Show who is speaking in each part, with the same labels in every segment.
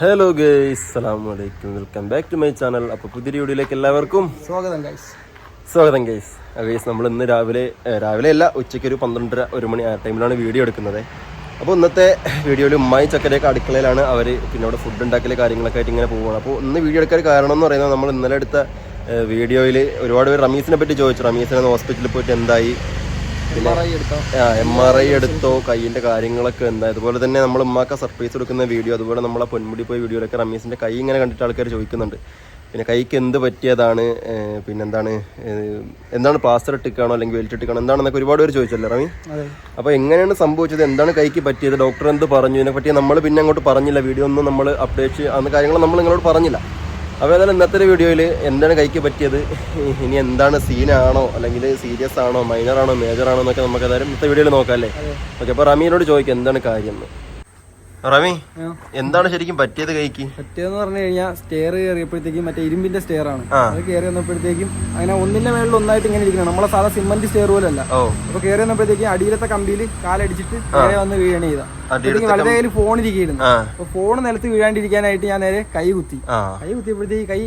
Speaker 1: Hello guys സലാം വലൈക്കും welcome back to my channel അപ്പോൾ പുതിയ വീഡിയോയിലേക്ക് എല്ലാവർക്കും
Speaker 2: സ്വാഗതം ഗൈസ്
Speaker 1: സ്വാഗതം ഗൈസ് ഗൈസ് നമ്മൾ ഇന്ന് രാവിലെ രാവിലെ അല്ല ഉച്ചയ്ക്ക് ഒരു പന്ത്രണ്ടര ഒരു മണി ആ ടൈമിലാണ് വീഡിയോ എടുക്കുന്നത്. അപ്പോൾ ഇന്നത്തെ വീഡിയോയിൽ ഉമ്മായി ചക്കരയൊക്കെ അടുക്കളയിലാണ് അവർ പിന്നെ അവിടെ ഫുഡ് ഉണ്ടാക്കൽ കാര്യങ്ങളൊക്കെ ആയിട്ട് ഇങ്ങനെ പോവുകയാണ് അപ്പോൾ ഇന്ന് വീഡിയോ എടുക്കാൻ കാരണം എന്ന് പറയുന്നത് നമ്മൾ ഇന്നലെ എടുത്ത വീഡിയോയിൽ ഒരുപാട് പേര് റമീസിനെ പറ്റി ചോദിച്ചു. റമീസിനെ ഹോസ്പിറ്റലിൽ പോയിട്ട് എന്തായി? എം ആർ ഐ എടുത്തോ കൈയിന്റെ കാര്യങ്ങളൊക്കെ എന്താ അതുപോലെ തന്നെ നമ്മൾ ഉമ്മാക്ക സർപ്രൈസ് കൊടുക്കുന്ന വീഡിയോ അതുപോലെ നമ്മളെ പൊന്മുടി പോയ വീഡിയോയിലൊക്കെ റമീസിന്റെ കൈ ഇങ്ങനെ കണ്ടിട്ട് ആൾക്കാർ ചോദിക്കുന്നുണ്ട്. പിന്നെ കൈക്ക് എന്ത് പറ്റിയതാണ് പിന്നെ എന്താണ് എന്താണ് പ്ലാസ്റ്റർ ഇട്ടിക്കാണോ അല്ലെങ്കിൽ വെൽറ്റ് ഇട്ടിക്കാണോ എന്താണെന്നൊക്കെ ഒരുപാട് പേര് ചോദിച്ചല്ലോ റമി? അപ്പോൾ എങ്ങനെയാണ് സംഭവിച്ചത്? എന്താണ് കൈക്ക് പറ്റിയത്? ഡോക്ടർ എന്ത് പറഞ്ഞു? ഇതിനെ പറ്റി നമ്മൾ പിന്നെ അങ്ങോട്ട് പറഞ്ഞില്ല. വീഡിയോ ഒന്നും നമ്മൾ അപ്ഡേറ്റ് അന്ന് കാര്യങ്ങൾ നമ്മൾ നിങ്ങളോട് പറഞ്ഞില്ല. അപ്പോൾ ഏതായാലും ഇന്നത്തെ വീഡിയോയിൽ എന്താണ് കൈക്ക് പറ്റിയത്? ഇനി എന്താണ് സീനാണോ അല്ലെങ്കിൽ സീരിയസ് ആണോ? മൈനറാണോ മേജറാണോ മേജർ ആണോ? എന്നൊക്കെ നമുക്ക് ഏതായാലും ഇന്നത്തെ വീഡിയോയിൽ നോക്കാം അല്ലേ? ഓക്കെ അപ്പോൾ റമീനോട് ചോദിക്കാം എന്താണ് കാര്യം എന്ന്. റമി എന്താണ് ശരിക്കും പറ്റിയത് കൈക്ക്?
Speaker 2: പറ്റിയതെന്ന് പറഞ്ഞു കഴിഞ്ഞാൽ സ്റ്റെയർ കയറിയപ്പോഴത്തേക്കും മറ്റേ ഇരുമ്പിന്റെ സ്റ്റെയർ ആണ്. അത് കയറി വന്നപ്പോഴത്തേക്കും അങ്ങനെ ഒന്നിന്റെ മേളിൽ ഒന്നായിട്ട് ഇങ്ങനെ ഇരിക്കണം. നമ്മളെ സാധാ സിമന്റ് സ്റ്റെയർ പോലല്ല.
Speaker 1: ഓ.
Speaker 2: അപ്പൊ കയറി വന്നപ്പോഴത്തേക്കും അടിയിലത്തെ കമ്പിയിൽ കാലടിച്ചിട്ട് നേരെ വന്ന് വീഴണ ചെയ്താ വളരെ കയ്യിൽ ഫോൺ ഇരിക്കുന്നു അപ്പൊ ഫോൺ നിലത്ത് വീഴാണ്ടിരിക്കാനായിട്ട് ഞാൻ നേരെ കൈ കുത്തി. കൈ കുത്തിയപ്പോഴത്തേക്ക് കൈ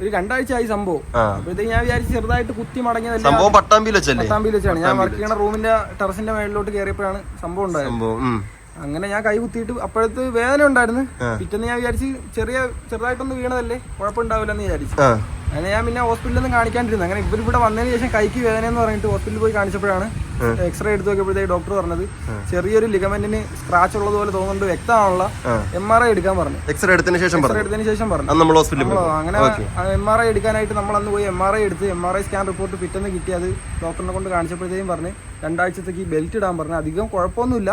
Speaker 2: ഒരു രണ്ടാഴ്ച ആയി സംഭവം അപ്പോഴത്തേക്ക് ഞാൻ വിചാരിച്ച് ചെറുതായിട്ട് കുത്തി മടങ്ങിയതല്ല.
Speaker 1: സംഭവം പട്ടാമ്പിയിൽ വെച്ചല്ലേ?
Speaker 2: വെച്ചാണ്. ഞാൻ വർക്ക് ചെയ്യണ റൂമിന്റെ ടെറസിന്റെ മേളിലോട്ട് കയറിയപ്പോഴാണ് സംഭവം ഉണ്ടായത്. അങ്ങനെ ഞാൻ കൈ കുത്തിയിട്ട് അപ്പോഴത്തെ വേദന ഉണ്ടായിരുന്നു. പിറ്റേന്ന് ഞാൻ വിചാരിച്ച് ചെറിയ ചെറുതായിട്ടൊന്ന് വീണതല്ലേ? കുഴപ്പമുണ്ടാവില്ലെന്ന് വിചാരിച്ചു. അങ്ങനെ ഞാൻ പിന്നെ ഹോസ്പിറ്റലിൽ നിന്ന് കാണിക്കാണ്ടിരുന്നു. അങ്ങനെ ഇവർ ഇവിടെ വന്നതിന് ശേഷം കൈക്ക് വേദന എന്ന് പറഞ്ഞിട്ട് ഹോസ്പിറ്റലിൽ പോയി കാണിച്ചപ്പോഴാണ് എക്സ്റേ എടുത്ത് നോക്കിയപ്പോഴത്തേക്ക് ഡോക്ടർ പറഞ്ഞത് ചെറിയൊരു ലിഗമെന്റിന് സ്ക്രാച്ച് ഉള്ളത് പോലെ തോന്നുന്നുണ്ട് വ്യക്തമാണുള്ള. എം ആർ ഐ എടുക്കാൻ പറഞ്ഞു.
Speaker 1: എക്സ്റേ എടുത്തതിന് ശേഷം
Speaker 2: എക്സ്റേ എടുത്തതിന് ശേഷം പറഞ്ഞു.
Speaker 1: നമ്മൾ ഹോസ്പിറ്റലിൽ
Speaker 2: അങ്ങനെ എം ആർ ഐ എടുക്കാനായിട്ട് നമ്മൾ അന്ന് പോയി എം ആർ ഐ എടുത്ത് M R I scan report പിറ്റേന്ന് കിട്ടി. അത് ഡോക്ടറിനെ കൊണ്ട് കാണിച്ചപ്പോഴത്തേക്കും പറഞ്ഞു രണ്ടാഴ്ചത്തേക്ക് ഈ ബെൽറ്റ് ഇടാൻ പറഞ്ഞു. അധികം കുഴപ്പമൊന്നുമില്ല.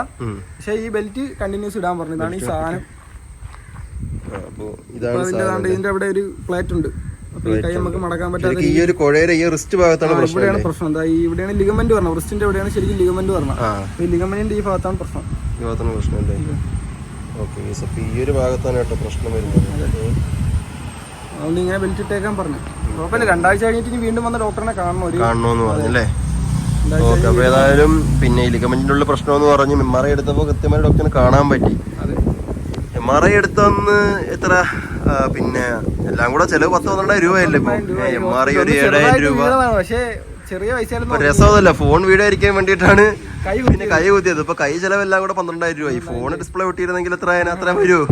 Speaker 2: പക്ഷേ ഈ ബെൽറ്റ് കണ്ടിന്യൂസ് ഇടാൻ പറഞ്ഞു. ഇതാണ് ഈ സാധനം. ഇതിന്റെ അവിടെ ഒരു പ്ലേറ്റ് ഉണ്ട്. കൈ നമുക്ക് മടക്കാൻ
Speaker 1: ഈ ഒരു കുഴയുടെ ഈ റിസ്റ്റ് ഭാഗത്താണ് പ്രശ്നം
Speaker 2: ഇവിടെയാണ് പ്രശ്നം. എന്താ ഇവിടെയാണ് ലിഗമെന്റ് പറഞ്ഞത് റിസ്റ്റിന്റെ ഇവിടെയാണ് ശരിക്കും ലിഗമെന്റ് പറഞ്ഞത് ഈ ലിഗമെന്റിന്റെ ഈ ഭാഗത്താണ് പ്രശ്നം.
Speaker 1: ഈ ഭാഗത്താണ് പ്രശ്നം അല്ലേ? ഓക്കെ അപ്പൊ ഈ ഒരു ഭാഗത്താണ് കേട്ടോ പ്രശ്നം വരുന്നത്.
Speaker 2: അതുകൊണ്ട് ഇങ്ങനെ ബെൽറ്റ് ഇട്ടേക്കാൻ പറഞ്ഞു. കുഴപ്പമില്ല. രണ്ടാഴ്ച കഴിഞ്ഞിട്ട് ഇനി വീണ്ടും വന്ന ഡോക്ടറിനെ കാണണം. ഒരു
Speaker 1: പറഞ്ഞല്ലേ?
Speaker 2: രണ്ടാഴ്ച
Speaker 1: ഓക്കെ അപ്പൊ ഏതായാലും പിന്നെ ഉള്ള പ്രശ്നം എന്ന് പറഞ്ഞ് എം ആർ ഐ എടുത്തപ്പോ കൃത്യമായി ഡോക്ടറിനെ കാണാൻ പറ്റി. എം ആർ ഐ എടുത്തന്ന് എത്ര? പിന്നെ എല്ലാം കൂടെ ചെലവ് പത്ത് പന്ത്രണ്ടായിരം രൂപയല്ലേ ഇപ്പൊ? എം ആർ ഐ ഒരു ഏഴായിരം രൂപ.
Speaker 2: ചെറിയ
Speaker 1: ഇപ്പൊ ഫോൺ വീഡിയോ ആയിരിക്കാൻ വേണ്ടിയിട്ടാണ് പിന്നെ കൈ കുത്തിയത്. ഇപ്പൊ കൈ ചെലവെല്ലാം കൂടെ പന്ത്രണ്ടായിരം രൂപ. ഈ ഫോൺ ഡിസ്പ്ലേ പൊട്ടിയിരുന്നെങ്കിൽ എത്ര അതിന് അത്ര വരുമോ?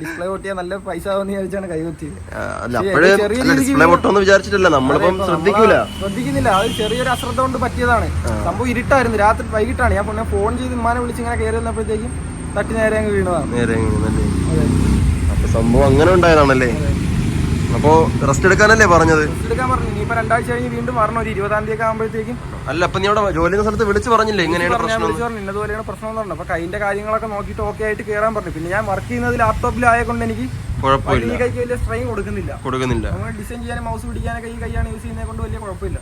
Speaker 2: ഡിസ്പ്ലേ പൊട്ടിയാൽ നല്ല പൈസ കൈ
Speaker 1: പൊട്ടോന്ന് വിചാരിച്ചിട്ടില്ല. നമ്മളിപ്പം ശ്രദ്ധിക്കൂല.
Speaker 2: ശ്രദ്ധിക്കുന്നില്ല. അത് ചെറിയൊരു അശ്രദ്ധ കൊണ്ട് പറ്റിയതാണ്. സംഭവം ഇരുട്ടായിരുന്നു. രാത്രി വൈകിട്ടാണ്. ഞാൻ പിന്നെ ഫോൺ ചെയ്ത് ഉമ്മാനെ വിളിച്ച് ഇങ്ങനെ കയറി വന്നപ്പോഴത്തേക്കും തട്ടി നേരെ അങ്ങ് വീണതാണ്.
Speaker 1: നേരെ സംഭവം അങ്ങനെ ഉണ്ടായതാണല്ലേ? അപ്പോ റെസ്റ്റ് എടുക്കാനല്ലേ പറഞ്ഞത്?
Speaker 2: എടുക്കാൻ പറഞ്ഞു. ഇനിയിപ്പോ രണ്ടാഴ്ച കഴിഞ്ഞ് വീണ്ടും വരണം. ഒരു ഇരുപതാം തീയതി ആകുമ്പോഴത്തേക്കും
Speaker 1: അല്ല അപ്പൊ നീ അവിടെ ജോലി ചെയ്യുന്ന സ്ഥലത്ത് വിളിച്ചു പറഞ്ഞില്ലേ?
Speaker 2: ഇങ്ങനെയാണ്
Speaker 1: പ്രശ്നം?
Speaker 2: വിളിച്ചു പറഞ്ഞു. ഇന്നതുപോലെയാണ് പ്രശ്നം എന്ന് പറഞ്ഞു അപ്പൊ കൈന്റെ കാര്യങ്ങളൊക്കെ നോക്കിയിട്ട് ഓക്കെ ആയിട്ട് കേറാൻ പറഞ്ഞു. പിന്നെ ഞാൻ വർക്ക് ചെയ്യുന്നത് ലാപ്ടോപ്പിലായ കൊണ്ട് എനിക്ക്
Speaker 1: കുഴപ്പമില്ല.
Speaker 2: ഈ കൈക്ക് വലിയ സ്ട്രെയിൻ കൊടുക്കുന്നില്ല.
Speaker 1: കൊടുക്കുന്നില്ല.
Speaker 2: ഡിസൈൻ ചെയ്യാനും മൗസ് പിടിക്കാനൊക്കെ ഈ കൈയാണ് യൂസ് ചെയ്യുന്നത് കൊണ്ട് വലിയ കുഴപ്പമില്ല.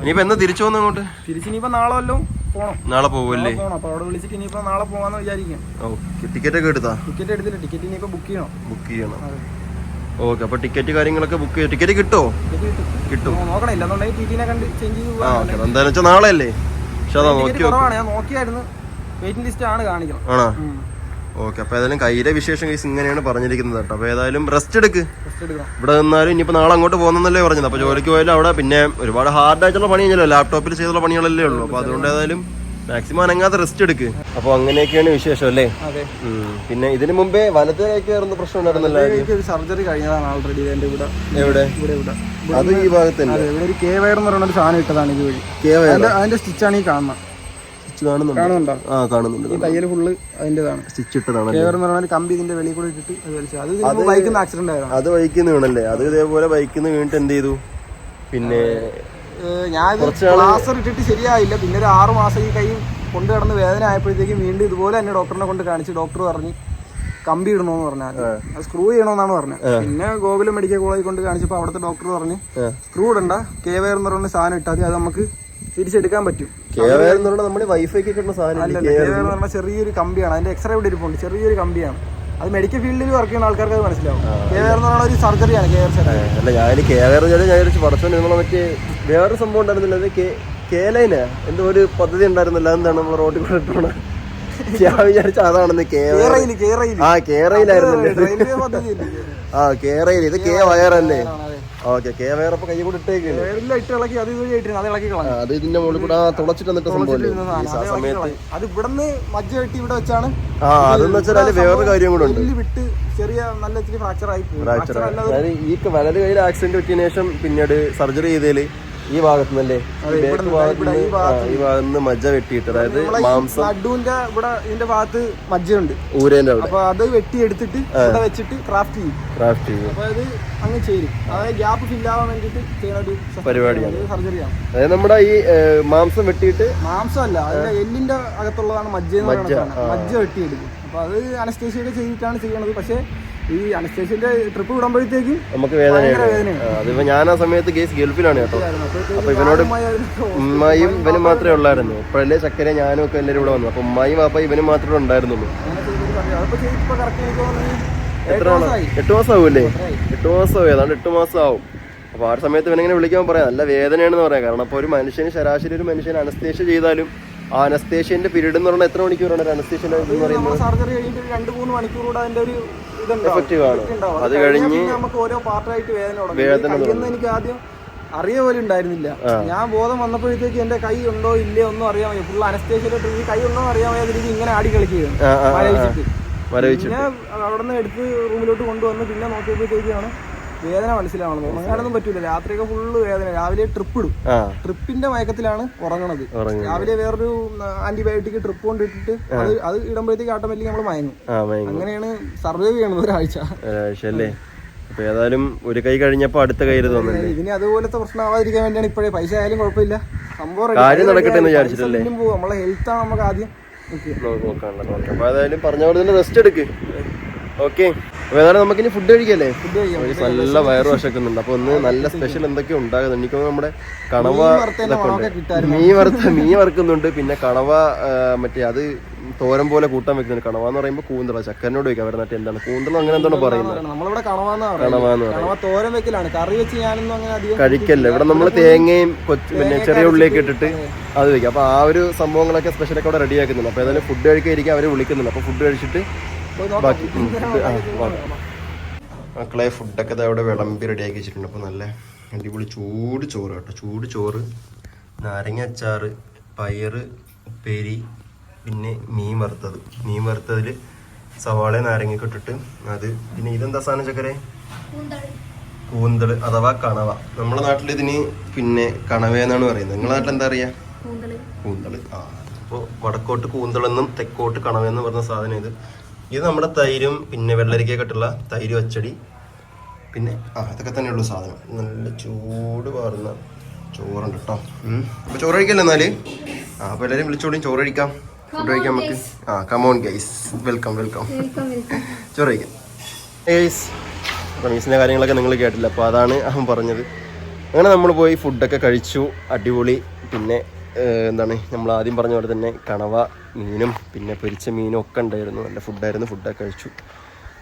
Speaker 1: ഇനിയിപ്പോ എന്നാ തിരിച്ചു വന്നു അങ്ങോട്ട്?
Speaker 2: തിരിച്ചിനിയിപ്പോ നാളെ വല്ലതും പോണം.
Speaker 1: നാളെ പോവല്ലേ?
Speaker 2: പോണം. അപ്പൊ അവിടെ വിളിച്ചിട്ട് ഇനിയിപ്പോ നാളെ പോവാന്ന് വിചാരിക്കും.
Speaker 1: ഓക്കെ. ടിക്കറ്റ് ഒക്കെ എടുത്താ?
Speaker 2: ടിക്കറ്റ് എടുത്തില്ല. ടിക്കറ്റ് ഇനിയിപ്പോ ബുക്ക് ചെയ്യണം.
Speaker 1: ബുക്ക് ചെയ്യണം. ഓക്കെ. അപ്പൊ ടിക്കറ്റ് കാര്യങ്ങളൊക്കെ ബുക്ക് ചെയ്യും. ടിക്കറ്റ് കിട്ടോ?
Speaker 2: കിട്ടും. നോക്കണം. ഇല്ലെന്നുണ്ടെങ്കിൽ ടി കണ്ട് ചേഞ്ച് ചെയ്ത്
Speaker 1: ഓക്കെ. വെച്ചാൽ നാളെ അല്ലേ പക്ഷെ അതാ നോക്കി
Speaker 2: ഞാൻ നോക്കിയായിരുന്നു. വെയിറ്റിംഗ് ലിസ്റ്റ് ആണ് കാണിക്കണം
Speaker 1: ആണോ. ഓക്കെ അപ്പൊ ഏതായാലും കയ്യിലെ വിശേഷം കേസ് ഇങ്ങനെയാണ് പറഞ്ഞിരിക്കുന്നത് കേട്ടോ. അപ്പൊ ഏതായാലും റെസ്റ്റ് എടുക്ക്. ഇവിടെ നിന്നാലും ഇനിയിപ്പോ നാളെ അങ്ങോട്ട് പോകുന്നല്ലേ പറഞ്ഞത്. അപ്പൊ ജോലിക്ക് പോയാലും അവിടെ പിന്നെ ഒരുപാട് ഹാർഡ് ആയിട്ടുള്ള പണി കഴിഞ്ഞല്ലോ. ലാപ്ടോപ്പിൽ ചെയ്തുള്ള പണികളല്ലേ ഉള്ളൂ. അപ്പൊ അതുകൊണ്ട് ഏതായാലും മാക്സിമം അനങ്ങാതെ റെസ്റ്റ് എടുക്ക്. അപ്പൊ അങ്ങനെയൊക്കെയാണ് വിശേഷം അല്ലേ? പിന്നെ ഇതിനു മുമ്പേ വലത് കൈക്കായിരുന്നു പ്രശ്നം ഉണ്ടായിരുന്നല്ലോ
Speaker 2: സർജറി കഴിഞ്ഞതാണ് ആൾറെഡി എന്റെ ഇവിടെ.
Speaker 1: എവിടെ? അത് ഈ
Speaker 2: ഭാഗത്ത് ഇവിടെ ഒരു കെ വയർ എന്ന് പറയുന്ന ഒരു സാധനം ഇട്ടതാണ് ഇത് വഴി
Speaker 1: കേ വയർ
Speaker 2: അതിന്റെ അതിന്റെ സ്റ്റിച്ചാണ് ഈ കാണുന്നത്.
Speaker 1: സ്റ്റിച്ച് കാണുന്നുണ്ട്. ആ കാണുന്നുണ്ട്
Speaker 2: തയ്യൽ ഫുള്ള് അതിന്റേതാണ്
Speaker 1: സ്റ്റിച്ച് ഇട്ടതാണ്
Speaker 2: കമ്പി ഇതിന്റെ വെളിയിൽ കൂടെ ഇട്ടിട്ട് അത് ബൈക്കിൽ ആക്സിഡന്റ് ആയിരുന്നു
Speaker 1: അത് ബൈക്ക് വീണല്ലേ? അത് ഇതേപോലെ ബൈക്ക് വീണിട്ട് എന്ത് ചെയ്തു? പിന്നെ
Speaker 2: ഞാൻ പ്ലാസ്റ്റർ ഇട്ടിട്ട് ശരിയായില്ല. പിന്നെ ഒരു ആറു മാസം ഈ കൈ കൊണ്ട് കിടന്ന് വേദന ആയപ്പോഴത്തേക്കും വീണ്ടും ഇതുപോലെ തന്നെ ഡോക്ടറിനെ കൊണ്ട് കാണിച്ച് ഡോക്ടർ പറഞ്ഞു കമ്പി ഇടണോന്ന് പറഞ്ഞാൽ സ്ക്രൂ ചെയ്യണോന്നാണ് പറഞ്ഞത്. പിന്നെ ഗോകുലം മെഡിക്കൽ കോളേജിൽ കൊണ്ട് കാണിച്ചപ്പോൾ അവിടുത്തെ ഡോക്ടർ പറഞ്ഞു. സ്ക്രൂ ഇടണ്ട. കെ വയർ എന്ന് പറഞ്ഞ സാധനം ഇട്ടാൽ അത് നമുക്ക് തിരിച്ചെടുക്കാൻ പറ്റും.
Speaker 1: നമ്മുടെ വൈഫൈക്ക് കിട്ടുന്ന സാധനം
Speaker 2: ചെറിയൊരു കമ്പിയാണ്. അതിന്റെ എക്സ്റേ ഇവിടെ ഇരിപ്പുണ്ട്. ചെറിയൊരു കമ്പിയാണ്. അത് മെഡിക്കൽ ഫീൽഡിൽ വർക്ക് ചെയ്യുന്ന ആൾക്കാർക്ക് അത് മനസ്സിലാവും. കെ വയർ എന്ന് പറയുന്ന ഒരു സർജറിയാണ് കെ വയർ സർജറി
Speaker 1: അല്ല ഞാൻ കേ വയർ ഞാൻ വിചാരിച്ചു പടച്ചോൻ നമ്മളെ മറ്റേ വേറൊരു സംഭവം ഉണ്ടായിരുന്നില്ല. അത് കേലൈന എന്തോ ഒരു പദ്ധതി ഉണ്ടായിരുന്നില്ല. എന്താണ് നമ്മൾ റോഡിൽ കൂടെ ഇട്ടോണ ഞാൻ വിചാരിച്ച അതാണെന്ന് കേ ആ
Speaker 2: അല്ലേ
Speaker 1: ആ കേരയിൽ ഇത് കെ വയറല്ലേ?
Speaker 2: അല്ലേ
Speaker 1: ഓക്കെ വയർ അപ്പൊ കൈ കൂടെ ഇട്ടേക്കില്ലേ?
Speaker 2: അത്
Speaker 1: ഇതിന്റെ മുകളിൽ കൂടെ ആ തുളച്ചിട്ട് വന്നിട്ട്
Speaker 2: ഇരുന്ന അത്
Speaker 1: സമയത്ത്
Speaker 2: അത് ഇവിടുന്ന് മജ്ജ വെട്ടി ഇവിടെ വെച്ചാണ്.
Speaker 1: ആ അതെന്ന് വെച്ചാൽ വേറെ വേറൊരു കാര്യം കൂടെ ഉണ്ട്.
Speaker 2: വിട്ട് ചെറിയ നല്ല ഫ്രാക്ചർ ആയി ഫ്രാക്ചർ
Speaker 1: ഈ ക- വലത് കയ്യിൽ ആക്സിഡന്റ് പറ്റിയതിനു ശേഷം പിന്നീട് സർജറി ചെയ്തേൽ ഈ ഭാഗത്ത് നിന്നല്ലേ ഈ ബാക്ക് ഭാഗത്ത്
Speaker 2: ഈ
Speaker 1: ഭാഗത്ത് നിന്ന് മജ്ജ വെട്ടിയിട്ട് അതായത് മാംസം
Speaker 2: നടുവിന്റെ ഇവിടെ ഇതിന്റെ ഭാഗത്ത് മജ്ജയുണ്ട്.
Speaker 1: ഊരേന്റെ അവിടെ.
Speaker 2: അപ്പൊ അത് വെട്ടി എടുത്തിട്ട് ഇവിടെ വെച്ചിട്ട് ക്രാഫ്റ്റ് ചെയ്യും.
Speaker 1: ക്രാഫ്റ്റ് ചെയ്യും.
Speaker 2: അപ്പൊ അത് അങ്ങ് ചേരും അതായത് ഗ്യാപ്പ് ഫില്ലാവാൻ വേണ്ടിട്ട് ചെയ്യുന്ന ഒരു
Speaker 1: പരിപാടിയാണ്.
Speaker 2: സർജറിയാണ്
Speaker 1: അതായത് നമ്മുടെ ഈ മാംസം വെട്ടിയിട്ട്
Speaker 2: മാംസമല്ല അതിന്റെ എല്ലിന്റെ അകത്തുള്ളതാണ് മജ്ജ എന്ന് പറയുന്നത് മജ്ജ വെട്ടിയെടുക്കും. അപ്പൊ അത് അനസ്തേഷ്യയൊക്കെ ചെയ്തിട്ടാണ് ചെയ്യണത്. പക്ഷെ ഈ അനസ്തേഷ്യന്റെ ട്രിപ്പ് വിടുമ്പോഴത്തേക്കും
Speaker 1: നമുക്ക് വേദനയാണ്. അതിപ്പോ ഞാൻ ആ സമയത്ത് കേസ് ഗൾഫിലാണ് കേട്ടോ. അപ്പൊ ഇവനോട്
Speaker 2: ഉമ്മയും
Speaker 1: ഇവനും മാത്രമേ ഉള്ളായിരുന്നു. ഇപ്പോഴല്ലേ ചക്കര ഞാനും ഒക്കെ എല്ലാവരും ഇവിടെ വന്നു. അപ്പൊ ഉമ്മയും അപ്പൊ ഇവനും മാത്രമേ ഉണ്ടായിരുന്നുള്ളൂ. എത്ര എട്ട് മാസം ആവൂലേ എട്ട് മാസം ആവും ഏതാണ്ട് എട്ട് മാസം ആവും അപ്പൊ ആ സമയത്ത് ഇവനെങ്ങനെ വിളിക്കാൻ പറയാം നല്ല വേദനയാണെന്ന് പറയാം. കാരണം അപ്പൊ ഒരു മനുഷ്യന് ശരാശരി ഒരു മനുഷ്യൻ അനസ്തേഷ്യ ചെയ്താലും അനസ്തേഷ്യന്റെ പീരീഡ് എന്ന് പറഞ്ഞാൽ എത്ര മണിക്കൂറാണ് ഒരു അനസ്തേഷ്യന്റെ എന്ന് പറയുന്നത്?
Speaker 2: സർജറി കഴിഞ്ഞിട്ട് രണ്ട് മൂന്ന് മണിക്കൂർ കൂടെ അതിന്റെ ഒരു
Speaker 1: Effective ആണ്. അത് കഴിഞ്ഞ്
Speaker 2: നമുക്ക് ഓരോ പാർട്ടായിട്ട് വേദന തുടങ്ങി. എനിക്ക് ആദ്യം അറിയ പോലും ഉണ്ടായിരുന്നില്ല. ഞാൻ ബോധം വന്നപ്പോഴത്തേക്ക് എന്റെ കൈ ഉണ്ടോ ഇല്ലയോ ഒന്നും അറിയാൻ വയ്യ. ഫുൾ അനസ്തേഷ്യയിലോട്ട് ഈ കൈ ഉണ്ടോ അറിയാൻ വയ്യാതെ രീതി ഇങ്ങനെ ആടി കളിക്കുകയാണ്. പിന്നെ അവിടെ നിന്ന് എടുത്ത് റൂമിലോട്ട് കൊണ്ടുവന്ന് പിന്നെ നോക്കിയപ്പോഴത്തേക്കാണ് വേദന മനസ്സിലാവണം ഉറങ്ങാനൊന്നും പറ്റൂല. രാത്രിയൊക്കെ ഫുള്ള് വേദന. രാവിലെ ട്രിപ്പ് ഇടും. ട്രിപ്പിന്റെ മയക്കത്തിലാണ് ഉറങ്ങണത്.
Speaker 1: ഉറങ്ങും
Speaker 2: രാവിലെ വേറൊരു ആന്റിബയോട്ടിക് ട്രിപ്പ് കൊണ്ടിട്ടിട്ട് അത് അത് ഇടുമ്പോഴത്തേക്ക് ഓട്ടോമാറ്റിക് നമ്മൾ മയങ്ങും. അങ്ങനെയാണ് സർവൈവ് ചെയ്യണത് ഒരാഴ്ച.
Speaker 1: അപ്പൊ ഏതായാലും ഒരു കൈ കഴിഞ്ഞപ്പോ അടുത്ത കയ്യിൽ തോന്നുന്നുണ്ട്
Speaker 2: ഇനി അതുപോലത്തെ പ്രശ്നം ആവാതിരിക്കാൻ വേണ്ടിയാണ് ഇപ്പോഴേ. പൈസ ആയാലും കുഴപ്പമില്ല. സംഭവം.
Speaker 1: കാര്യം നടക്കട്ടെ എന്ന് വിചാരിച്ചിട്ടല്ലേ?
Speaker 2: നമ്മളെ ഹെൽത്താണ് നമുക്ക് ആദ്യം. മുഖ്യം.
Speaker 1: നോക്കാനുള്ള നോക്കാം. അപ്പൊ ഏതായാലും പറഞ്ഞ പോലെ തന്നെ റെസ്റ്റ് എടുക്ക്. ഓക്കെ. വേറെ ഏതായാലും നമുക്കിനി ഫുഡ് കഴിക്കല്ലേ?
Speaker 2: ഫുഡ് കഴിക്കാം.
Speaker 1: നല്ല വയറ് വശക്കുന്നുണ്ട്. അപ്പൊ ഒന്ന് നല്ല സ്പെഷ്യൽ എന്തൊക്കെയോ ഉണ്ടാകുന്നുണ്ട് എനിക്ക് നമ്മുടെ കണവ
Speaker 2: മീൻ
Speaker 1: മീൻ വറുത്ത മീൻ വറുക്കുന്നുണ്ട്. പിന്നെ കണവ മറ്റേ അത് തോരൻ പോലെ കൂട്ടാൻ വെക്കുന്നുണ്ട്. കണവ എന്ന് പറയുമ്പോൾ കൂന്തള. ചക്കനോട് വെക്കാൻ വരുന്നിട്ട് എന്താണ്. കൂന്തളം അങ്ങനെ എന്താണ് പറയുന്നത്?
Speaker 2: നമ്മളിവിടെ കണവാന്നാ തോരൻ വെക്കലാണ്. കറി വെച്ച് ഞാനൊന്നും അങ്ങനെ അധികം
Speaker 1: കഴിക്കല്ല. ഇവിടെ നമ്മൾ തേങ്ങയും കൊച്ചു പിന്നെ ചെറിയ ഉള്ളിയൊക്കെ ഇട്ടിട്ട് അത്. വെക്കും അപ്പൊ ആ ഒരു സംഭവങ്ങളൊക്കെ സ്പെഷ്യലൊക്കെ അവിടെ റെഡി ആക്കുന്നുണ്ട്. അപ്പൊ ഏതായാലും ഫുഡ് കഴിക്കാതിരിക്കും അവർ വിളിക്കുന്നുണ്ട്. അപ്പൊ ഫുഡ് കഴിച്ചിട്ട്. ബാക്കി ആ. മക്കളെ ഫുഡൊക്കെ ദാ അവിടെ വിളമ്പി റെഡിയാക്കി വെച്ചിട്ടുണ്ട്. അപ്പോൾ നല്ല അടിപൊളി ചൂട് ചോറ് കേട്ടോ. ചൂട് ചോറ് നാരങ്ങ അച്ചാറ് പയറ് ഉപ്പേരി പിന്നെ മീൻ വറുത്തത്. മീൻ വറുത്തതിൽ സവാള നാരങ്ങയൊക്കെ ഇട്ടിട്ട് അത് പിന്നെ ഇതെന്താ സാധനം ചക്കരെ? കൂന്തൾ അഥവാ കണവ. നമ്മുടെ നാട്ടിൽ ഇതിന് പിന്നെ കണവ എന്നാണ് പറയുന്നത്. നിങ്ങളുടെ നാട്ടിൽ എന്താ അറിയാ? കൂന്തൾ ആ അപ്പോൾ വടക്കോട്ട് കൂന്തളെന്നും തെക്കോട്ട് കണവെന്നും പറഞ്ഞ സാധനം ഇത്. ഇത് നമ്മുടെ തൈരും പിന്നെ വെള്ളരിക്ക ഇട്ടുള്ള തൈര് അച്ചടി പിന്നെ ആ ഇതൊക്കെ തന്നെയുള്ളൂ സാധനം. നല്ല ചൂട് പാറുന്ന ചോറുണ്ട് കേട്ടോ അപ്പോൾ ചോറ് കഴിക്കല്ലോ എന്നാൽ? ആ അപ്പോൾ എല്ലാവരും വിളിച്ചോടും ചോറ് കഴിക്കാം. ഫുഡ് കഴിക്കാം നമുക്ക്. ആ കമോൺ ഗൈസ് വെൽക്കം വെൽക്കം ചോറ് കഴിക്കാം. ഗൈസ് റമീസിന്റെ കാര്യങ്ങളൊക്കെ നിങ്ങൾ കേട്ടില്ല. അപ്പോൾ അതാണ് അവൻ പറഞ്ഞത്. അങ്ങനെ നമ്മൾ പോയി ഫുഡൊക്കെ കഴിച്ചു. അടിപൊളി. പിന്നെ എന്താണ്? നമ്മൾ ആദ്യം പറഞ്ഞ പോലെ തന്നെ കണവ മീനും പിന്നെ പൊരിച്ച മീനും ഒക്കെ ഉണ്ടായിരുന്നു. നല്ല ഫുഡായിരുന്നു ഫുഡൊക്കെ കഴിച്ചു.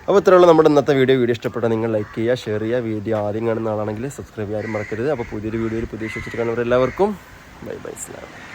Speaker 1: അപ്പോൾ ഇത്രയുള്ള നമ്മുടെ ഇന്നത്തെ വീഡിയോ വീഡിയോ ഇഷ്ടപ്പെട്ടാൽ നിങ്ങൾ ലൈക്ക് ചെയ്യുക ഷെയർ ചെയ്യുക. വീഡിയോ ആദ്യം കാണുന്ന ആളാണെങ്കിൽ സബ്സ്ക്രൈബ് ചെയ്യാനും മറക്കരുത്. അപ്പോൾ പുതിയൊരു വീഡിയോയിൽ വിശ്വസിച്ച് കാണുന്നവരെല്ലാവർക്കും ബൈ ബൈ സ്ലാം